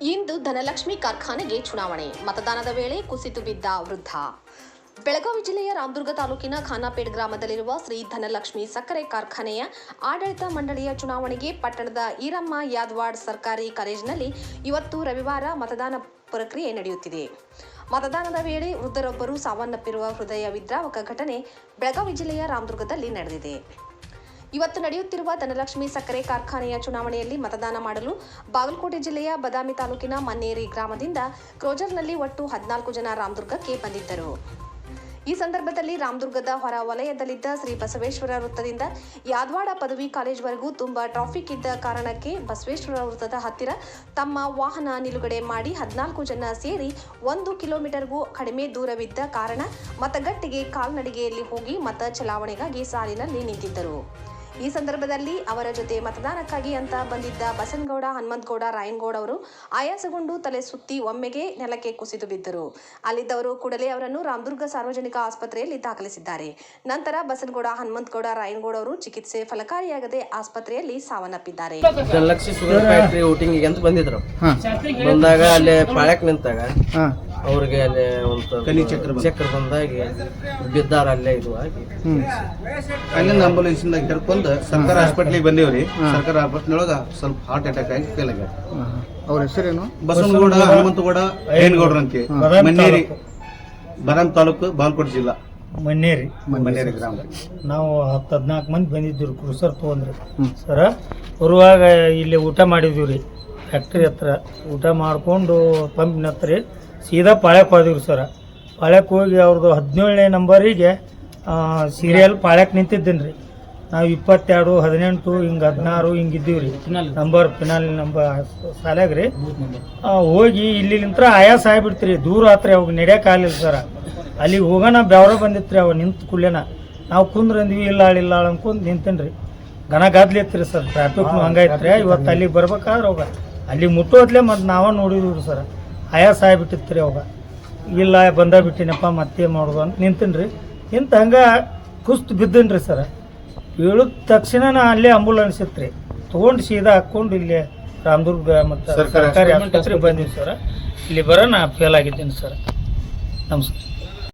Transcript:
ಇಂದು ಧನಲಕ್ಷ್ಮಿ ಕಾರ್ಖಾನೆಗೆ ಚುನಾವಣೆ. ಮತದಾನದ ವೇಳೆ ಕುಸಿತು ಬಿದ್ದ ವೃದ್ಧ. ಬೆಳಗಾವಿ ಜಿಲ್ಲೆಯ ರಾಮದುರ್ಗ ತಾಲೂಕಿನ ಖಾನಾಪೇಟ್ ಗ್ರಾಮದಲ್ಲಿರುವ ಶ್ರೀ ಧನಲಕ್ಷ್ಮಿ ಸಕ್ಕರೆ ಕಾರ್ಖಾನೆಯ ಆಡಳಿತ ಮಂಡಳಿಯ ಚುನಾವಣೆಗೆ ಪಟ್ಟಣದ ಈರಮ್ಮ ಯಾದ್ವಾಡ್ ಸರ್ಕಾರಿ ಕಾಲೇಜಿನಲ್ಲಿ ಇವತ್ತು ರವಿವಾರ ಮತದಾನ ಪ್ರಕ್ರಿಯೆ ನಡೆಯುತ್ತಿದೆ. ಮತದಾನದ ವೇಳೆ ವೃದ್ಧರೊಬ್ಬರು ಸಾವನ್ನಪ್ಪಿರುವ ಹೃದಯ ವಿದ್ರಾವಕ ಘಟನೆ ಬೆಳಗಾವಿ ಜಿಲ್ಲೆಯ ರಾಮದುರ್ಗದಲ್ಲಿ ನಡೆದಿದೆ. ಇವತ್ತು ನಡೆಯುತ್ತಿರುವ ಧನಲಕ್ಷ್ಮಿ ಸಕ್ಕರೆ ಕಾರ್ಖಾನೆಯ ಚುನಾವಣೆಯಲ್ಲಿ ಮತದಾನ ಮಾಡಲು ಬಾಗಲಕೋಟೆ ಜಿಲ್ಲೆಯ ಬದಾಮಿ ತಾಲೂಕಿನ ಮನ್ನೇರಿ ಗ್ರಾಮದಿಂದ ಕ್ರೋಜರ್ನಲ್ಲಿ ಒಟ್ಟು ಹದಿನಾಲ್ಕು ಜನ ರಾಮದುರ್ಗಕ್ಕೆ ಬಂದಿದ್ದರು. ಈ ಸಂದರ್ಭದಲ್ಲಿ ರಾಮದುರ್ಗದ ಹೊರ ವಲಯದಲ್ಲಿದ್ದ ಶ್ರೀ ಬಸವೇಶ್ವರ ವೃತ್ತದಿಂದ ಯಾದವಾಡ ಪದವಿ ಕಾಲೇಜ್ವರೆಗೂ ತುಂಬಾ ಟ್ರಾಫಿಕ್ ಇದ್ದ ಕಾರಣಕ್ಕೆ ಬಸವೇಶ್ವರ ವೃತ್ತದ ಹತ್ತಿರ ತಮ್ಮ ವಾಹನ ನಿಲುಗಡೆ ಮಾಡಿ ಹದಿನಾಲ್ಕು ಜನ ಸೇರಿ ಒಂದು ಕಿಲೋಮೀಟರ್ಗೂ ಕಡಿಮೆ ದೂರವಿದ್ದ ಕಾರಣ ಮತಗಟ್ಟೆಗೆ ಕಾಲ್ನಡಿಗೆಯಲ್ಲಿ ಹೋಗಿ ಮತ ಚಲಾವಣೆಗಾಗಿ ಸಾಲಿನಲ್ಲಿ ನಿಂತಿದ್ದರು. ಈ ಸಂದರ್ಭದಲ್ಲಿ ಅವರ ಜೊತೆ ಮತದಾನಕ್ಕಾಗಿ ಅಂತ ಬಂದಿದ್ದ ಬಸನ್ಗೌಡ ಹನುಮಂತಗೌಡ ರಾಯನಗೌಡ ಅವರು ಆಯಾಸಗೊಂಡು ತಲೆ ಸುತ್ತಿ ಒಮ್ಮೆಗೆ ನೆಲಕ್ಕೆ ಕುಸಿದು ಬಿದ್ದರು. ಅಲ್ಲಿದ್ದವರು ಕೂಡಲೇ ಅವರನ್ನು ರಾಮದುರ್ಗ ಸಾರ್ವಜನಿಕ ಆಸ್ಪತ್ರೆಯಲ್ಲಿ ದಾಖಲಿಸಿದ್ದಾರೆ. ನಂತರ ಬಸನ್ಗೌಡ ಹನುಮಂತಗೌಡ ರಾಯನಗೌಡ ಅವರು ಚಿಕಿತ್ಸೆ ಫಲಕಾರಿಯಾಗದೆ ಆಸ್ಪತ್ರೆಯಲ್ಲಿ ಸಾವನ್ನಪ್ಪಿದ್ದಾರೆ. ಲಕ್ಷ ಶುಗರ್ ಫ್ಯಾಕ್ಟ್ರಿ ಊಟಿಂಗಿಗೆ ಅಂತ ಬಂದಿದ್ರು. ಬಂದಾಗ ಅಲ್ಲಿ ಪಾಳ್ಯಕ್ ನಿಂತಾಗ ಅವ್ರಿಗೆ ಅಲ್ಲಿ ಒಂದು ಚಕ್ರ ಚಕ್ರ ಬಂದಾಗಿ ಬಿದ್ದಾರ ಅಲ್ಲೇ ಇದು ಆಗಿ. ಅಲ್ಲಿಂದ ಆಂಬುಲೆನ್ಸ್ ಇಂದ ಕರ್ಕೊಂಡು ಸರ್ಕಾರ ಹಾಸ್ಪಿಟ್ಲಿಗೆ ಬಂದೇವ್ರಿ. ಸರ್ಕಾರ ಹಾಸ್ಪಿಟ್ಲೊಳಗ ಸ್ವಲ್ಪ ಹಾರ್ಟ್ ಅಟ್ಯಾಕ್ ಆಗಿ ಫೇಲ್ ಆಗ್ಯಾರ ಅವ್ರ ಹೆಸರೇನು? ಬಸವನಗೌಡ ಹನುಮಂತಗೌಡ ಅಂತೆ ಮನ್ನೇರಿ. ಬರಂ ತಾಲೂಕು ಬಾಲ್ಕೋಟ್ ಜಿಲ್ಲಾ. ಮನ್ನೇರಿ. ಮನ್ನೇರಿ ಗ್ರಾಮ. ನಾವು ಹತ್ತು ಹದಿನಾಲ್ಕು ಮಂದಿ ಬಂದಿದ್ದೀವಿ ಕ್ರೂಸರ್ ತೊಗೊಂಡ್ರಿ. ಸರ ಬರುವಾಗ ಇಲ್ಲಿ ಊಟ ಮಾಡಿದ್ದೀವಿ ರೀ. ಫ್ಯಾಕ್ಟ್ರಿ ಹತ್ರ ಊಟ ಮಾಡಿಕೊಂಡು ಪಂಪಿನ ಹತ್ರ ರೀ ಸೀದಾ ಪಾಳ್ಯಕ್ಕೆ ಹೋದಿವ್ರಿ ಸರ. ಪಾಳ್ಯಕ್ಕೆ ಹೋಗಿ ಅವ್ರದ್ದು ಹದಿನೇಳನೇ ನಂಬರಿಗೆ ಸೀರಿಯಲ್ ಪಾಳ್ಯಕ್ಕೆ ನಿಂತಿದ್ದೀನಿ ರೀ. ನಾವು ಇಪ್ಪತ್ತೆರಡು ಹದಿನೆಂಟು ಹಿಂಗೆ ಹದಿನಾರು ಹಿಂಗೆ ಇದ್ದೀವಿ ರೀ. ನಂಬರ್ ಫಿನಾಲ್ ನಂಬರ್ ಸಾಲಾಗ ರೀ. ಹೋಗಿ ಇಲ್ಲಿ ನಿಂತ್ರ ಆಯಾಸ ಆಗಿಬಿಡ್ತೀರಿ. ದೂರ ಆತ್ರಿ ಅವಾಗ ನಡೆಯೋಕ್ಕಾಗಲಿಲ್ಲ ಸರ. ಅಲ್ಲಿಗೆ ಹೋಗೋಣ ಬೆವರ ರೀ ಅವ ನಿಂತು ಕುಳ್ಳೇನ ನಾವು ಕುಂದ್ರಂದ್ವಿ ಇಲ್ಲ ಇಲ್ಲ ಅನ್ಕೊಂಡ್ ನಿಂತೇನ್ರಿ. ಘನ ಗಾದ್ಲಿ ಇತ್ತು ಸರ್ ಟ್ರಾಫಿಕ್ನು ಹಂಗೈತ್ರಿ ಇವತ್ತು ಅಲ್ಲಿಗೆ ಬರ್ಬೇಕಾದ್ರೆ ಅವಾಗ ಅಲ್ಲಿಗೆ ಮುಟ್ಟೋದ್ಲೆ ಮತ್ತು ನಾವ ನೋಡಿದ್ರು ಸರ್. ಆಯಾಸ ರೀ ಅವಾಗ. ಇಲ್ಲ ಬಂದ ಬಿಟ್ಟಿನಪ್ಪ ಮತ್ತೆ ಮಾಡೋದು ಅಂತ ನಿಂತೇನ್ರಿ. ನಿಂತ ಹಂಗ ಕುಸ್ತು ಬಿದ್ದೇನ್ರಿ ಸರ್. ಹೇಳಿದ ತಕ್ಷಣ ನಾ ಅಲ್ಲೇ ಆಂಬುಲೆನ್ಸ್ ರೀ ತೊಗೊಂಡು ಸೀದಾ ಹಾಕ್ಕೊಂಡು ಇಲ್ಲಿ ರಾಮದುರ್ಗ ಮತ್ತು ಸರ್ಕಾರಿ ಸರ್ಕಾರಿ ಆಸ್ಪತ್ರೆಗೆ ಬಂದೀವಿ ಸರ್. ಇಲ್ಲಿ ಬರೋ ನಾ ಫೇಲ್ ಆಗಿದ್ದೀನಿ ಸರ್. ನಮಸ್ಕಾರ.